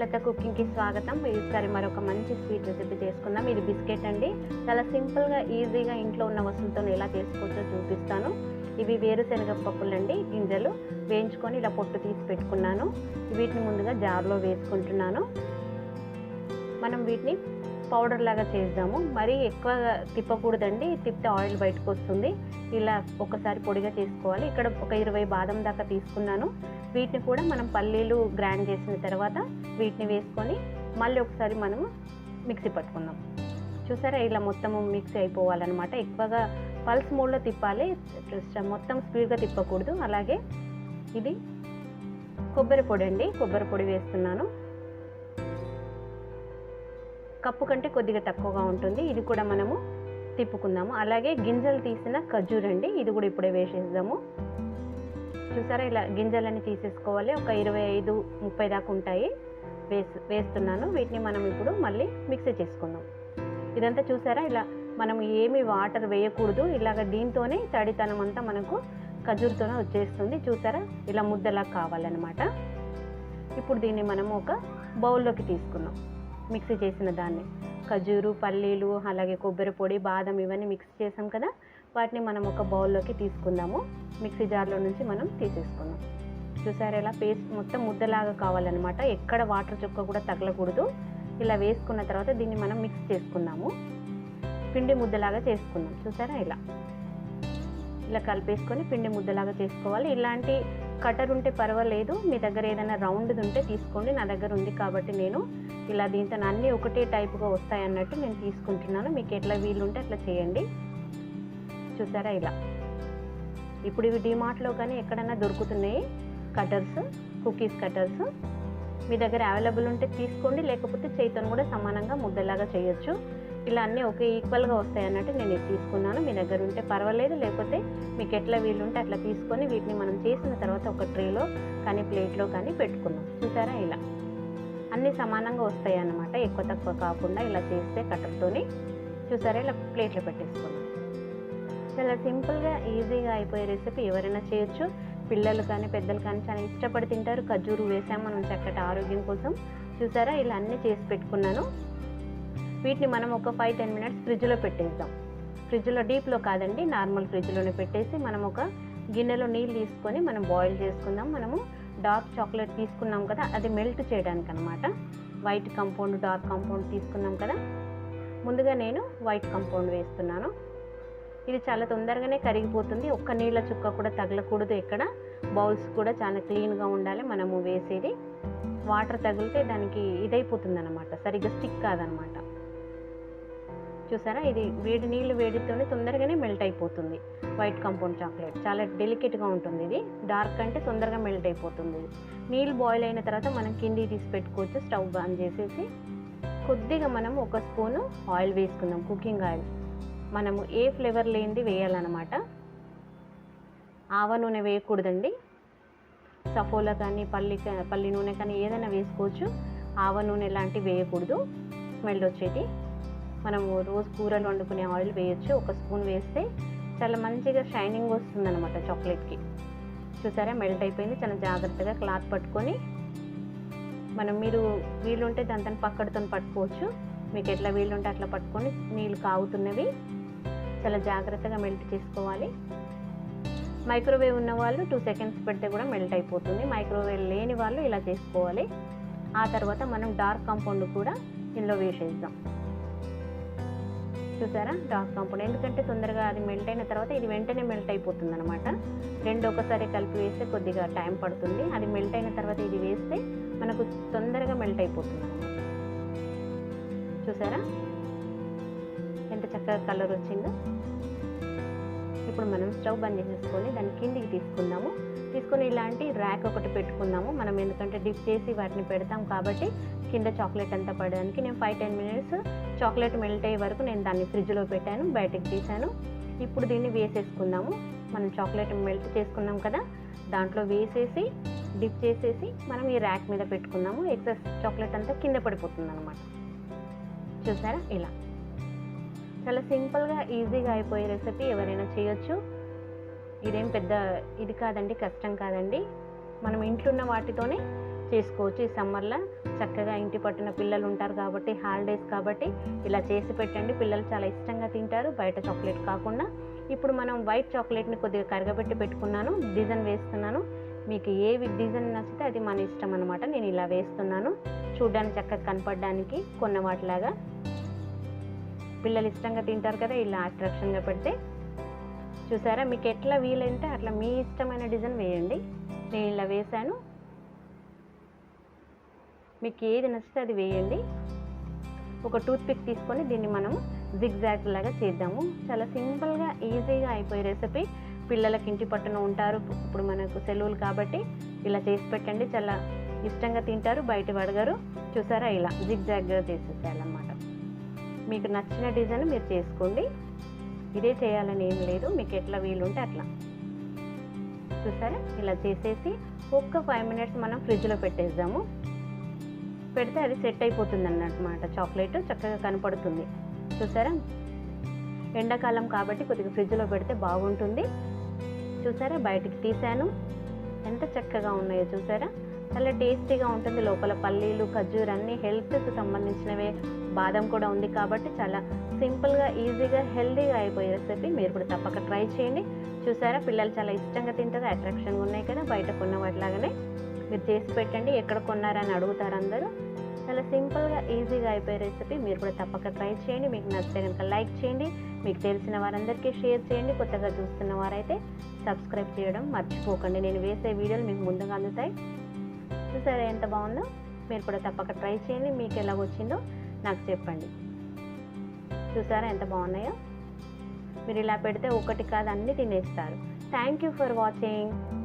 హేమలత కుకింగ్కి స్వాగతం. ఈసారి మరొక మంచి స్వీట్ రెసిపీ చేసుకుందాం. ఇది బిస్కెట్ అండి. చాలా సింపుల్గా ఈజీగా ఇంట్లో ఉన్న వస్తువులతో ఎలా చేసుకోవచ్చో చూపిస్తాను. ఇవి వేరుశనగ పప్పులండి గింజలు వేయించుకొని ఇలా పొట్టు తీసి పెట్టుకున్నాను. వీటిని ముందుగా జార్లో వేసుకుంటున్నాను. మనం వీటిని పౌడర్ లాగా చేద్దాము. మరీ ఎక్కువ తిప్పకూడదండి. తిప్పితే ఆయిల్ బయటకు వస్తుంది. ఇలా ఒకసారి పొడిగా చేసుకోవాలి. ఇక్కడ ఒక ఇరవై బాదం దాకా తీసుకున్నాను. వీటిని కూడా మనం పల్లీలు గ్రైండ్ చేసిన తర్వాత వీటిని వేసుకొని మళ్ళీ ఒకసారి మనము మిక్సీ పట్టుకుందాం. చూసారా? ఇలా మొత్తము మిక్సీ అయిపోవాలన్నమాట. ఎక్కువగా పల్స్ మోడ్లో తిప్పాలి. మొత్తం స్పీడ్గా తిప్పకూడదు. అలాగే ఇది కొబ్బరి పొడి అండి. కొబ్బరి పొడి వేస్తున్నాను. కప్పు కంటే కొద్దిగా తక్కువగా ఉంటుంది. ఇది కూడా మనము తిప్పుకుందాము. అలాగే గింజలు తీసిన ఖర్జూర్ అండి ఇది కూడా ఇప్పుడే వేసేద్దాము. చూసారా ఇలా గింజలని తీసేసుకోవాలి. ఒక ఇరవై ఐదు ముప్పై దాకా ఉంటాయి. వేస్ వేస్తున్నాను. వీటిని మనం ఇప్పుడు మళ్ళీ మిక్సీ చేసుకుందాం. ఇదంతా చూసారా ఇలా మనం ఏమి వాటర్ వేయకూడదు. ఇలాగ దీంతోనే తడితనం అంతా మనకు ఖజూర్తోనే వచ్చేస్తుంది. చూసారా ఇలా ముద్దలా కావాలన్నమాట. ఇప్పుడు దీన్ని మనము ఒక బౌల్లోకి తీసుకున్నాం మిక్సీ చేసిన దాన్ని. ఖజూరు పల్లీలు అలాగే కొబ్బరి పొడి బాదం ఇవన్నీ మిక్స్ చేసాం కదా. వాటిని మనం ఒక బౌల్లోకి తీసుకుందాము. మిక్సీ జార్లో నుంచి మనం తీసేసుకుందాం. చూసారా ఇలా పేస్ట్ మొత్తం ముద్దలాగా కావాలన్నమాట. ఎక్కడ వాటర్ చుక్క కూడా తగలకూడదు. ఇలా వేసుకున్న తర్వాత దీన్ని మనం మిక్స్ చేసుకున్నాము పిండి ముద్దలాగా చేసుకుందాం. చూసారా ఇలా? ఇలా కలిపేసుకొని పిండి ముద్దలాగా చేసుకోవాలి. ఇలాంటి కటర్ ఉంటే పర్వాలేదు. మీ దగ్గర ఏదైనా రౌండ్ది ఉంటే తీసుకోండి. నా దగ్గర ఉంది కాబట్టి నేను ఇలా దీంతో అన్నీ ఒకటే టైపుగా వస్తాయి అన్నట్టు నేను తీసుకుంటున్నాను. మీకు ఎట్లా వీలుంటే అట్లా చేయండి. చూసారా ఇలా? ఇప్పుడు ఇవి డిమార్ట్లో కానీ ఎక్కడైనా దొరుకుతున్నాయి. కటర్స్ కుకీస్ కటర్స్ మీ దగ్గర అవైలబుల్ ఉంటే తీసుకోండి లేకపోతే చేతితో కూడా సమానంగా ముద్దలాగా చేయొచ్చు. ఇలా అన్నీ ఒకే ఈక్వల్గా వస్తాయి అన్నట్టు నేను ఇది తీసుకున్నాను. మీ దగ్గర ఉంటే పర్వాలేదు లేకపోతే మీకు ఎట్లా వీలుంటే అట్లా తీసుకొని వీటిని మనం చేసిన తర్వాత ఒక ట్రేలో కానీ ప్లేట్లో కానీ పెట్టుకున్నాం చూసారా ఇలా? అన్నీ సమానంగా వస్తాయి అన్నమాట. ఎక్కువ తక్కువ కాకుండా ఇలా చేస్తే కట్టర్తోని చూసారా? ఇలా ప్లేట్లో పెట్టేసుకున్నాం చాలా సింపుల్గా ఈజీగా అయిపోయే రెసిపీ ఎవరైనా చేయొచ్చు. పిల్లలు కానీ పెద్దలు కానీ చాలా ఇష్టపడి తింటారు. ఖజూరు వేసాం మనం చక్కటి ఆరోగ్యం కోసం. చూసారా? ఇలా అన్నీ చేసి పెట్టుకున్నాను. వీటిని మనం ఒక ఫైవ్ టెన్ మినిట్స్ ఫ్రిడ్జ్లో పెట్టేద్దాం. ఫ్రిడ్జ్లో డీప్లో కాదండి నార్మల్ ఫ్రిడ్జ్లోనే పెట్టేసి మనం ఒక గిన్నెలో నీళ్ళు తీసుకొని మనం బాయిల్ చేసుకుందాం. మనము డార్క్ చాక్లెట్ తీసుకున్నాం కదా అది మెల్ట్ చేయడానికి అనమాట వైట్ కంపౌండ్ డార్క్ కంపౌండ్ తీసుకున్నాం కదా. ముందుగా నేను వైట్ కంపౌండ్ వేస్తున్నాను. ఇది చాలా తొందరగానే కరిగిపోతుంది. ఒక్క నీళ్ళ చుక్క కూడా తగలకూడదు ఎక్కడ. బౌల్స్ కూడా చాలా క్లీన్గా ఉండాలి మనము వేసేది. వాటర్ తగిలితే దానికి ఇదైపోతుంది అనమాట సరిగ్గా స్టిక్ కాదనమాట చూసారా? ఇది వేడి నీళ్ళు వేడితోనే తొందరగానే మెల్ట్ అయిపోతుంది. White compound chocolate. చాలా డెలికేట్గా ఉంటుంది ఇది. డార్క్ అంటే తొందరగా మెల్ట్ అయిపోతుంది. ఇది నీళ్ళు బాయిల్ అయిన తర్వాత మనం కింది తీసి పెట్టుకోవచ్చు. స్టవ్ ఆన్ చేసేసి కొద్దిగా మనం ఒక స్పూను ఆయిల్ వేసుకుందాం. Cooking oil. మనము ఏ ఫ్లేవర్ లేనిది వేయాలన్నమాట. ఆవ నూనె వేయకూడదండి. సఫోలా కానీ పల్లి పల్లి నూనె కానీ ఏదైనా వేసుకోవచ్చు. ఆవ నూనె లాంటివి వేయకూడదు. స్మెల్ వచ్చేటి మనము రోజు కూరలు వండుకునే ఆయిల్ వేయొచ్చు. ఒక స్పూన్ వేస్తే చాలా మంచిగా షైనింగ్ వస్తుంది అనమాట చాక్లెట్కి. చూసారా? మెల్ట్ అయిపోయింది. చాలా జాగ్రత్తగా క్లాత్ పట్టుకొని మనం మీరు వీలుంటే దాంతో పక్కడితో పట్టుకోవచ్చు. మీకు ఎట్లా వీలుంటే అట్లా పట్టుకొని నీళ్ళు కాగుతున్నవి చాలా జాగ్రత్తగా మెల్ట్ చేసుకోవాలి. మైక్రోవేవ్ ఉన్న వాళ్ళు టూ సెకండ్స్ పెడితే కూడా మెల్ట్ అయిపోతుంది. మైక్రోవేవ్ లేని వాళ్ళు ఇలా చేసుకోవాలి. ఆ తర్వాత మనం డార్క్ కాంపౌండ్ కూడా ఇందులో వేసేద్దాం. చూసారా? డార్క్ కాంపౌండ్ ఎందుకంటే తొందరగా అది మెల్ట్ అయిన తర్వాత ఇది వెంటనే మెల్ట్ అయిపోతుంది అనమాట రెండు ఒకసారి కలిపి వేస్తే కొద్దిగా టైం పడుతుంది. అది మెల్ట్ అయిన తర్వాత ఇది వేస్తే మనకు తొందరగా మెల్ట్ అయిపోతుంది చూసారా? ఎంత చక్కగా కలర్ వచ్చిందో. ఇప్పుడు మనం స్టవ్ బంద్ చేసేసుకొని దాన్ని కిందికి తీసుకుందాము. తీసుకొని ఇలాంటి ర్యాక్ ఒకటి పెట్టుకుందాము. మనం ఎందుకంటే డిప్ చేసి వాటిని పెడతాం కాబట్టి కింద చాక్లెట్ అంతా పడడానికి నేను five ten minutes chocolate melt అయ్యే వరకు నేను దాన్ని ఫ్రిడ్జ్లో పెట్టాను బయటకు తీసాను ఇప్పుడు దీన్ని వేసేసుకుందాము. మనం చాక్లెట్ మెల్ట్ చేసుకున్నాం కదా దాంట్లో వేసేసి డిప్ చేసేసి మనం ఈ ర్యాక్ మీద పెట్టుకుందాము. ఎక్సెస్ చాక్లెట్ అంతా కింద పడిపోతుంది అనమాట చూసారా? ఇలా. చాలా సింపుల్గా ఈజీగా అయిపోయే రెసిపీ ఎవరైనా చేయొచ్చు. ఇదేం పెద్ద ఇది కాదండి కష్టం కాదండి. మనం ఇంట్లో ఉన్న వాటితోనే చేసుకోవచ్చు. ఈ సమ్మర్లో చక్కగా ఇంటి పట్టున పిల్లలు ఉంటారు కాబట్టి హాలిడేస్ కాబట్టి ఇలా చేసి పెట్టండి. పిల్లలు చాలా ఇష్టంగా తింటారు. బయట చాక్లెట్ కాకుండా. ఇప్పుడు మనం వైట్ చాక్లెట్ని కొద్దిగా కరగబెట్టి పెట్టుకున్నాను. డిజైన్ వేస్తున్నాను. మీకు ఏ డిజైన్ నచ్చితే అది మన ఇష్టం అనమాట నేను ఇలా వేస్తున్నాను. చూడ్డానికి చక్కగా కనపడడానికి కొన్న వాటిలాగా. పిల్లలు ఇష్టంగా తింటారు కదా ఇలా అట్రాక్షన్గా పెడితే. చూసారా? మీకు ఎట్లా వీలంటే అట్లా మీ ఇష్టమైన డిజైన్ వేయండి. నేను ఇలా వేశాను. మీకు ఏది నచ్చితే అది వేయండి. ఒక టూత్ పిక్ తీసుకొని దీన్ని మనం జిగ్జాగ్ లాగా చేద్దాము. చాలా సింపుల్గా ఈజీగా అయిపోయే రెసిపీ పిల్లలకి ఇంటి పట్టున ఉంటారు. ఇప్పుడు మనకు సెలవులు కాబట్టి ఇలా చేసి పెట్టండి. చాలా ఇష్టంగా తింటారు బయట అడగరు చూసారా? ఇలా జిగ్జాగ్గా చేసేసేయాలమ్మా మీకు నచ్చిన డిజైన్ మీరు చేసుకోండి. ఇదే చేయాలని ఏం లేదు. మీకు ఎట్లా వీలుంటే అట్లా. చూసారా? ఇలా చేసేసి ఒక్క ఫైవ్ మినిట్స్ మనం ఫ్రిడ్జ్లో పెట్టేద్దాము. పెడితే అది సెట్ అయిపోతుంది అన్నమాట చాక్లెట్ చక్కగా కనపడుతుంది. చూసారా? ఎండాకాలం కాబట్టి కొద్దిగా ఫ్రిడ్జ్లో పెడితే బాగుంటుంది. చూసారా? బయటికి తీసాను ఎంత చక్కగా ఉన్నాయో చూసారా? చాలా టేస్టీగా ఉంటుంది. లోపల పల్లీలు ఖర్జూర్ అన్నీ హెల్త్కి సంబంధించినవే బాదం కూడా ఉంది కాబట్టి చాలా సింపుల్గా ఈజీగా హెల్దీగా అయిపోయే రెసిపీ మీరు కూడా తప్పక ట్రై చేయండి. చూసారా? పిల్లలు చాలా ఇష్టంగా తింటారు అట్రాక్షన్గా ఉన్నాయి కదా బయట కొన్న వాటిలాగానే. మీరు చేసి పెట్టండి ఎక్కడ కొన్నారని అడుగుతారు అందరూ. చాలా సింపుల్గా ఈజీగా అయిపోయే రెసిపీ మీరు కూడా తప్పక ట్రై చేయండి. మీకు నచ్చితే కనుక లైక్ చేయండి. మీకు తెలిసిన వారందరికీ షేర్ చేయండి. కొత్తగా చూస్తున్న వారైతే సబ్స్క్రైబ్ చేయడం మర్చిపోకండి. నేను వేసే వీడియోలు మీకు ముందుగా అందుతాయి. చూసారా ఎంత బాగుందో? మీరు కూడా తప్పక ట్రై చేయండి. మీకు ఎలా వచ్చిందో నాకు చెప్పండి. చూసారా ఎంత బాగున్నాయో? మీరు ఇలా పెడితే ఒకటి కాదు అన్నీ తినేస్తారు. Thank you for watching